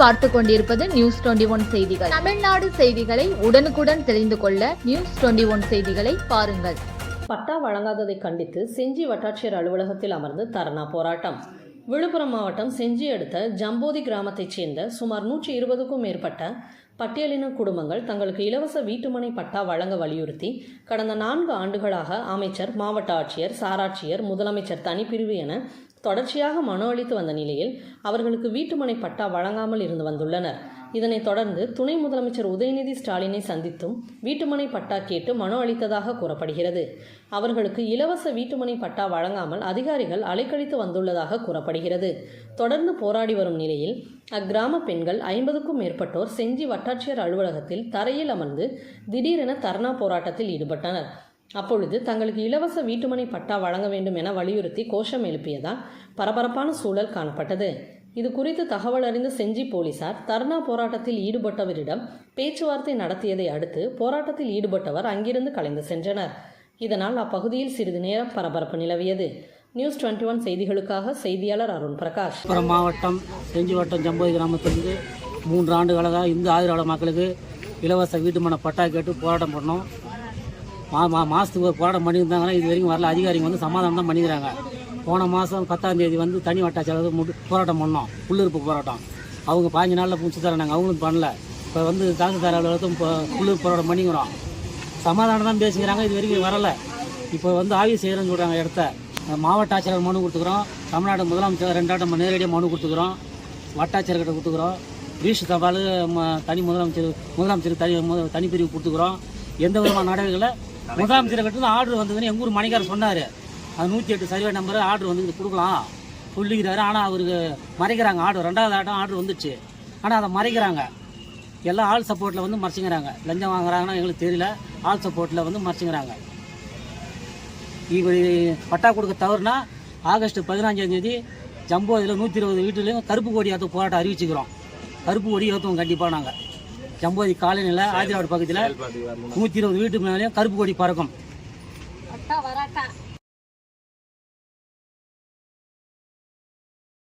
பார்த்து கொண்டிருப்பது news twenty one செய்திகள். தமிழ்நாடு செய்திகளை உடனுக்குடன் தெரிந்து கொள்ள நியூஸ் டுவெண்டி ஒன் செய்திகளை பாருங்கள். பட்டா வழங்காததை கண்டித்து செஞ்சி வட்டாட்சியர் அலுவலகத்தில் அமர்ந்து தர்ணா போராட்டம். விழுப்புரம் மாவட்டம் செஞ்சி அடுத்த ஜம்போதி கிராமத்தைச் சேர்ந்த சுமார் நூற்றி இருபதுக்கும் மேற்பட்ட பட்டியலின குடும்பங்கள் தங்களுக்கு இலவச வீட்டுமனை பட்டா வழங்க வலியுறுத்தி கடந்த நான்கு ஆண்டுகளாக அமைச்சர் மாவட்ட ஆட்சியர் சாராட்சியர் முதலமைச்சர் தனிப்பிரிவு என தொடர்ச்சியாக மனு அளித்து வந்த நிலையில் அவர்களுக்கு வீட்டுமனை பட்டா வழங்காமல் இருந்து வந்துள்ளனர். இதனைத் தொடர்ந்து துணை முதலமைச்சர் உதயநிதி ஸ்டாலினை சந்தித்தும் வீட்டுமனை பட்டா கேட்டு மனு அளித்ததாக கூறப்படுகிறது. அவர்களுக்கு இலவச வீட்டுமனை பட்டா வழங்காமல் அதிகாரிகள் அலைக்கழித்து வந்துள்ளதாக கூறப்படுகிறது. தொடர்ந்து போராடி வரும் நிலையில் அக்கிராம பெண்கள் ஐம்பதுக்கும் மேற்பட்டோர் செஞ்சி வட்டாட்சியர் அலுவலகத்தில் தரையில் அமர்ந்து திடீரென தர்ணா போராட்டத்தில் ஈடுபட்டனர். அப்பொழுது தங்களுக்கு இலவச வீட்டுமனை பட்டா வழங்க வேண்டும் என வலியுறுத்தி கோஷம் எழுப்பியதால் பரபரப்பான சூழல் காணப்பட்டது. இது குறித்து தகவல் அறிந்த செஞ்சி போலீசார் தர்ணா போராட்டத்தில் ஈடுபட்டவரிடம் பேச்சுவார்த்தை நடத்தியதை அடுத்து போராட்டத்தில் ஈடுபட்டவர் அங்கிருந்து கலைந்து சென்றனர். இதனால் அப்பகுதியில் சிறிது நேரம் பரபரப்பு நிலவியது. நியூஸ் டுவெண்ட்டி ஒன் செய்திகளுக்காக செய்தியாளர் அருண் பிரகாஷ். மாவட்டம் செஞ்சி வட்டம் ஜம்போதி கிராமத்திலிருந்து மூன்று ஆண்டுகளாக இந்து ஆதரவாளர் மக்களுக்கு இலவச வீட்டுமனை பட்டா கேட்டு போராட்டம் பண்ணோம். மா மா மாதத்துக்கு ஒரு போராட்டம் பண்ணியிருந்தாங்கன்னா இது வரைக்கும் வரல. அதிகாரிங்க வந்து சமாதானம் தான் பண்ணிக்கிறாங்க. போன மாதம் பத்தாந்தேதி வந்து தனி வட்டாட்சியர் முட்டு போராட்டம் பண்ணோம். உள்ளிருப்பு போராட்டம். அவங்க பாஞ்சு நாளில் முடிச்சு தராங்க அவங்களும் பண்ணல. இப்போ வந்து தாசில்தார் அலுவலகத்தும் இப்போ உள்ளிருப்பு போராட்டம் பண்ணிக்கிறோம். சமாதானம் தான் பேசிக்கிறாங்க. இது வரைக்கும் வரல. இப்போ வந்து ஆய்வு செய்கிறேன்னு சொல்கிறாங்க இடத்த. மாவட்ட ஆட்சியர் மனு கொடுத்துக்கிறோம். தமிழ்நாடு முதலமைச்சர் ரெண்டாட்டம் நேரடியாக மனு கொடுத்துக்கிறோம். வட்டாட்சியர்கிட்ட கொடுத்துக்கிறோம். ரீஷ் தபால் ம- தனி முதலமைச்சர் முதலமைச்சருக்கு தனி தனிப்பிரிவு கொடுத்துக்கிறோம். எந்த விதமான நடவடிக்கைகளை முதலமைச்சர்கிட்ட ஆர்டர் வந்ததுன்னு எங்கள் ஊர் மணிக்காரர் சொன்னார். அது நூற்றி எட்டு சர்வே நம்பர் ஆர்டர் வந்து கொடுக்கலாம். சொல்லிக்கிறாரு. ஆனால் அவருக்கு மறைக்கிறாங்க. ஆர்டர் ரெண்டாவது ஆட்டம் ஆர்டர் வந்துச்சு ஆனால் அதை மறைக்கிறாங்க. எல்லாம் ஆள் சப்போர்ட்டில் வந்து மறைச்சிக்கிறாங்க. லஞ்சம் வாங்குறாங்கன்னா எங்களுக்கு தெரியல. ஆள் சப்போர்ட்டில் வந்து மறைச்சிக்கிறாங்க. இப்படி பட்டா கொடுக்க தவறுனா ஆகஸ்ட் பதினஞ்சாம் தேதி ஜம்போதில் நூற்றி இருபது வீட்டுலையும் கருப்பு கொடி ஏற்ற போராட்டம் அறிவிச்சுக்கிறோம். கருப்பு கொடி ஏற்றுவோம் கண்டிப்பாக நாங்கள் ஜம்போதி காலனியில் ஆதிராடு பக்கத்தில் நூற்றி இருபது வீட்டு மேலேயும் கருப்பு கொடி பறக்கும்.